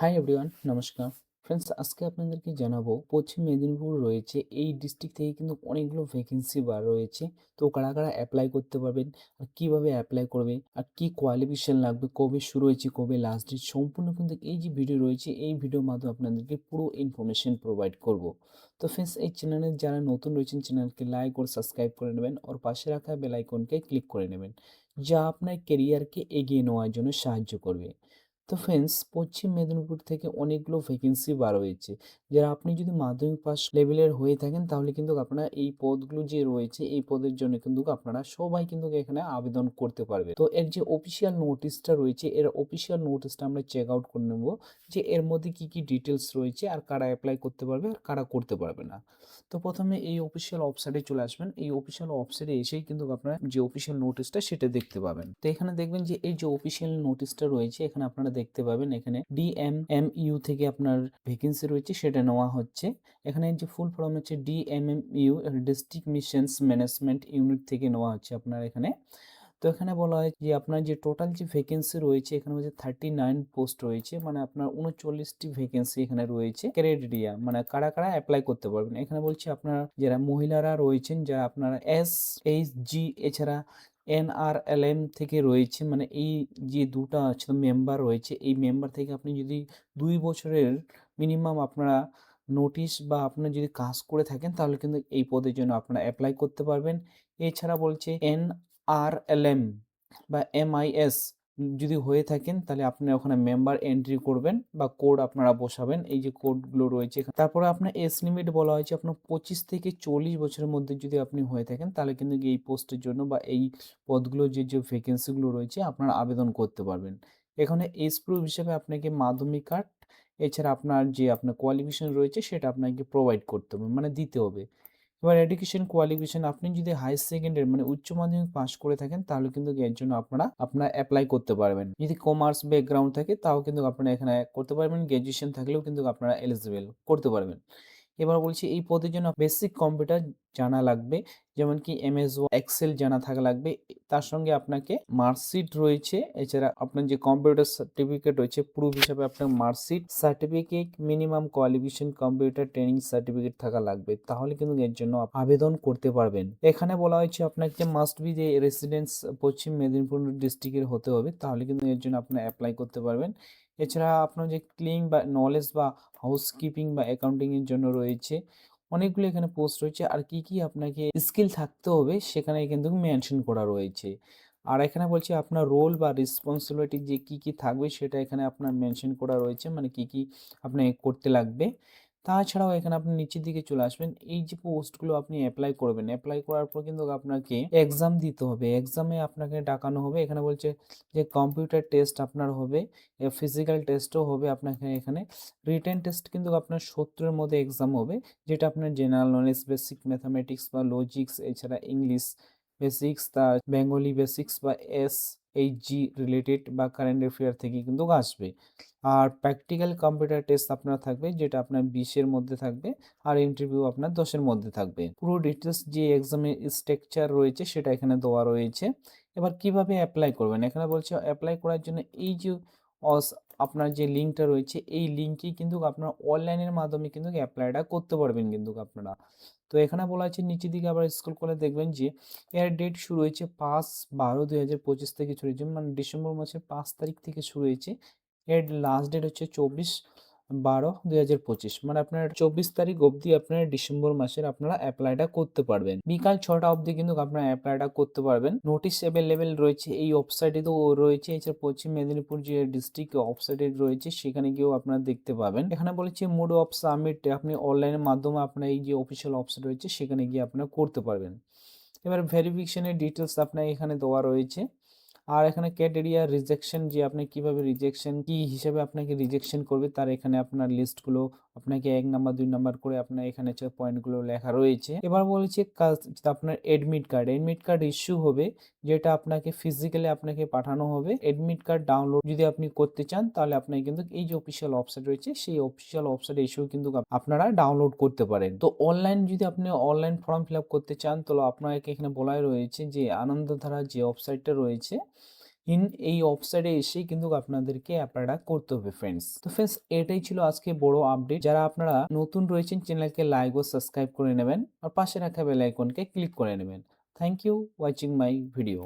Hi everyone নমস্কার। Friends আজকে আপনাদেরকে জানাব, পশ্চিম মেদিনীপুর রয়েছে, এই ডিস্ট্রিক্ট থেকে কিন্তু অনেকগুলো ভ্যাকেন্সি বার রয়েছে। তো কারা কারা অ্যাপ্লাই করতে পারবেন, আর কীভাবে অ্যাপ্লাই করবে, আর কি কোয়ালিফিকেশন লাগবে, কবে শুরু হয়েছে, কবে লাস্ট ডেট সম্পূর্ণ কিন্তু এই যে ভিডিও রয়েছে, এই ভিডিওর মাধ্যমে আপনাদেরকে পুরো ইনফরমেশন প্রোভাইড করব। তো ফ্রেন্ডস এই চ্যানেলে যারা নতুন রয়েছেন চ্যানেলকে লাইক ও সাবস্ক্রাইব করে নেবেন ওর পাশে রাখা বেল আইকনকে ক্লিক করে নেবেন, যা আপনার কেরিয়ারকে এগিয়ে নেওয়ার জন্য সাহায্য করবে। তো ফ্রেন্ডস পশ্চিম মেদিনীপুর থেকে অনেকগুলো ভ্যাকেন্সি বার হয়েছে। যারা আপনি যদি মাধ্যমিক পাস লেভেলের হয়ে থাকেন, তাহলে কিন্তু আপনারা এই পদগুলো যে রয়েছে, এই পদের জন্য কিন্তু আপনারা সবাই কিন্তু এখানে আবেদন করতে পারবে তো এর যে অফিসিয়াল নোটিশটা রয়েছে, এর অফিসিয়াল নোটিশটা আমরা চেক আউট করে নেব যে এর মধ্যে কি কি ডিটেলস রয়েছে আর কারা অ্যাপ্লাই করতে পারবে আর কারা করতে পারবে না। তো প্রথমে এই অফিসিয়াল ওয়েবসাইটে চলে আসবেন। এই অফিসিয়াল ওয়েবসাইটে এসেই কিন্তু আপনারা যে অফিসিয়াল নোটিশটা সেটা দেখতে পাবেন। তো এখানে দেখবেন যে এই যে অফিসিয়াল নোটিশটা রয়েছে, এখানে আপনারা দেখতে পাবেন। এখানে ডিএমএমইউ থেকে আপনার ভ্যাকেন্সি রয়েছে, সেটা নেওয়া হচ্ছে। এখানে যে ফুল ফর্ম হচ্ছে DMMU district missions management unit থেকে নেওয়া হচ্ছে আপনার এখানে। তো এখানে বলা হয় যে আপনার যে টোটাল যে ভ্যাকেন্সি রয়েছে, এখানে হচ্ছে থার্টি নাইন পোস্ট রয়েছে। মানে আপনার উনচল্লিশটি ভ্যাকেন্সি এখানে রয়েছে। ক্রেডিটিয়া মানে কারা কারা অ্যাপ্লাই করতে পারবেন। এখানে বলছে আপনার যারা মহিলারা রয়েছেন, যারা আপনারা এস এইচ জি এছাড়া এনআরএলএম থেকে রয়েছে মানে এই যে দুটা মেম্বার রয়েছে, এই মেম্বার থেকে আপনি যদি দুই বছরের মিনিমাম আপনারা নোটিশ বা আপনার যদি কাজ করে থাকেন, তাহলে কিন্তু এই পদের জন্য আপনারা অ্যাপ্লাই করতে পারবেন। এছাড়া বলছে এন আর এল এম বা এমআইএস যদি হয়ে থাকেন, তাহলে আপনি ওখানে মেম্বার এন্ট্রি করবেন বা কোড আপনারা বসাবেন। এই যে কোডগুলো রয়েছে তারপরে আপনার এস লিমিট বলা হয়েছে আপনার পঁচিশ থেকে চল্লিশ বছরের মধ্যে যদি আপনি হয়ে থাকেন, তাহলে কিন্তু এই পোস্টের জন্য বা এই পদগুলো যে যে ভ্যাকেন্সিগুলো রয়েছে, আপনারা আবেদন করতে পারবেন। এখানে এস প্রুফ হিসেবে আপনাকে মাধ্যমিক কার্ড, এছাড়া আপনার যে, আপনার কোয়ালিফিকেশন রয়েছে, সেটা আপনাকে প্রোভাইড করতে হবে মানে দিতে হবে। এবার এডুকেশন কোয়ালিফিকেশন আপনি যদি হায়ার সেকেন্ডারি মানে উচ্চ মাধ্যমিক পাস করে থাকেন, তাহলে কিন্তু এর জন্য আপনারা আপনারা অ্যাপ্লাই করতে পারবেন। যদি কমার্স ব্যাকগ্রাউন্ড থাকে, তাও কিন্তু আপনারা এখানে করতে পারবেন। গ্র্যাজুয়েশন থাকলেও কিন্তু আপনারা এলিজিবল করতে পারবেন। এবার বলছি এই পদের জন্য বেসিক কম্পিউটার জানা লাগবে, যেমন কি এমএস এক্সেল জানা থাকা লাগবে। তার সঙ্গে আপনাকে মার্কশিট রয়েছে, এছাড়া আপনার যে কম্পিউটার সার্টিফিকেট রয়েছে প্রুফ হিসাবে আপনার marksheet certificate minimum qualification computer training certificate থাকা লাগবে। তাহলে কিন্তু এর জন্য আবেদন করতে পারবেন। এখানে বলা হয়েছে আপনাকে মাস্ট বি যে রেসিডেন্স পশ্চিম মেদিনীপুর ডিস্ট্রিক্টের হতে হবে, তাহলে কিন্তু এর জন্য আপনি অ্যাপ্লাই করতে পারবেন। এছাড়া আপনার যে ক্লিন বা নলেজ বা হাউসকিপিং বা অ্যাকাউন্টিংয়ের জন্য রয়েছে, অনেকগুলো এখানে পোস্ট রয়েছে। আর কি কি আপনাকে স্কিল থাকতে হবে সেখানে কিন্তু মেনশন করা রয়েছে। আর এখানে বলছি আপনার রোল বা রেসপন্সিবিলিটি যে কি কি থাকবে সেটা এখানে আপনার মেনশন করা রয়েছে। মানে কি কি আপনাকে করতে লাগবে। তাছাড়াও এখানে আপনি নিচের দিকে চলে আসবেন। এই যে পোস্টগুলো আপনি অ্যাপ্লাই করবেন অ্যাপ্লাই করার পর কিন্তু আপনাকে এক্সাম দিতে হবে। এক্সামে আপনাকে ডাকানো হবে। এখানে বলছে যে কম্পিউটার টেস্ট আপনার হবে ফিজিক্যাল টেস্টও হবে আপনাকে এখানে। রিটেন টেস্ট কিন্তু আপনার সত্তরের মধ্যে এক্সাম হবে, যেটা আপনার জেনারেল নলেজ বেসিক ম্যাথামেটিক্স বা লজিক্স এছাড়া ইংলিশ বেসিক্স তার বেঙ্গলি বেসিক্স বা এস এইচ জি রিলেটেড বা কারেন্ট অ্যাফেয়ার থেকে কিন্তু আসবে। আর প্র্যাকটিক্যাল কম্পিউটার টেস্ট আপনার থাকবে, যেটা আপনার বিশের মধ্যে থাকবে আর ইন্টারভিউ আপনার দশের মধ্যে থাকবে। পুরো ডিটেলস যে এক্সামের স্ট্রাকচার রয়েছে সেটা এখানে দেওয়া রয়েছে। এবার কীভাবে অ্যাপ্লাই করবেন? এখানে বলছে অ্যাপ্লাই করার জন্য এই যে আপনার যে লিঙ্কটা রয়েছে, এই লিঙ্কেই কিন্তু আপনার অনলাইনের মাধ্যমে কিন্তু অ্যাপ্লাইটা করতে পারবেন কিন্তু আপনারা। তো এখানে বলা আছে নিচের দিকে আবার স্কুল করলে দেখবেন যে এর ডেট শুরু হয়েছে পাঁচ বারো দুই হাজার পঁচিশ থেকে শুরু হয়েছে মানে ডিসেম্বর মাসের পাঁচ তারিখ থেকে শুরু হয়েছে। এর লাস্ট ডেট হচ্ছে চব্বিশ বারো, দুই হাজার পঁচিশ। মানে আপনার চব্বিশ তারিখ অবধি আপনার ডিসেম্বর মাসের আপনারা অ্যাপ্লাইটা করতে পারবেন। বিকাল ছটা অবধি কিন্তু আপনারা অ্যাপ্লাইটা করতে পারবেন। নোটিশ অ্যাভেলেবেল রয়েছে এই ওয়েবসাইটে তো রয়েছে এছাড়া পশ্চিম মেদিনীপুর যে ডিস্ট্রিক্ট ওয়েবসাইটে রয়েছে, সেখানে গিয়েও আপনারা দেখতে পাবেন। এখানে বলেছে মোড অফ সাবমিট আপনি অনলাইনের মাধ্যমে আপনার এই যে অফিসিয়াল ওয়েবসাইট রয়েছে, সেখানে গিয়ে আপনারা করতে পারবেন। এবার ভেরিফিকেশনের ডিটেলস আপনার এখানে দেওয়া রয়েছে। আর এখানে ক্যাটেরিয়া রিজেকশন যে আপনি কীভাবে রিজেকশন কি হিসেবে আপনাকে রিজেকশন করবে তার এখানে আপনার লিস্টগুলো আপনাকে এক নাম্বার দুই নাম্বার করে আপনার এখানে পয়েন্টগুলো লেখা রয়েছে। এবার বলেছে আপনার admit card admit card issue হবে যেটা আপনাকে ফিজিক্যালি আপনাকে পাঠানো হবে। এডমিট কার্ড ডাউনলোড যদি আপনি করতে চান তাহলে আপনাকে কিন্তু এই যে অফিসিয়াল ওয়েবসাইট রয়েছে সেই অফিসিয়াল ওয়েবসাইট ইস্যু কিন্তু আপনারা ডাউনলোড করতে পারেন। তো অনলাইন যদি আপনি অনলাইন ফর্ম ফিল করতে চান তাহলে আপনাকে এখানে বলাই রয়েছে যে আনন্দধারা যে ওয়েবসাইটটা রয়েছে ইন এই ওয়েবসাইটে এসেই কিন্তু আপনাদেরকে আপনারা করতে হবে ফ্রেন্ডস তো ফ্রেন্ডস এটাই ছিল আজকে বড় আপডেট যারা আপনারা নতুন রয়েছেন চ্যানেলকে লাইক ও সাবস্ক্রাইব করে নেবেন। আর পাশে রাখা বেল আইকনকে ক্লিক করে নেবেন। Thank you watching my video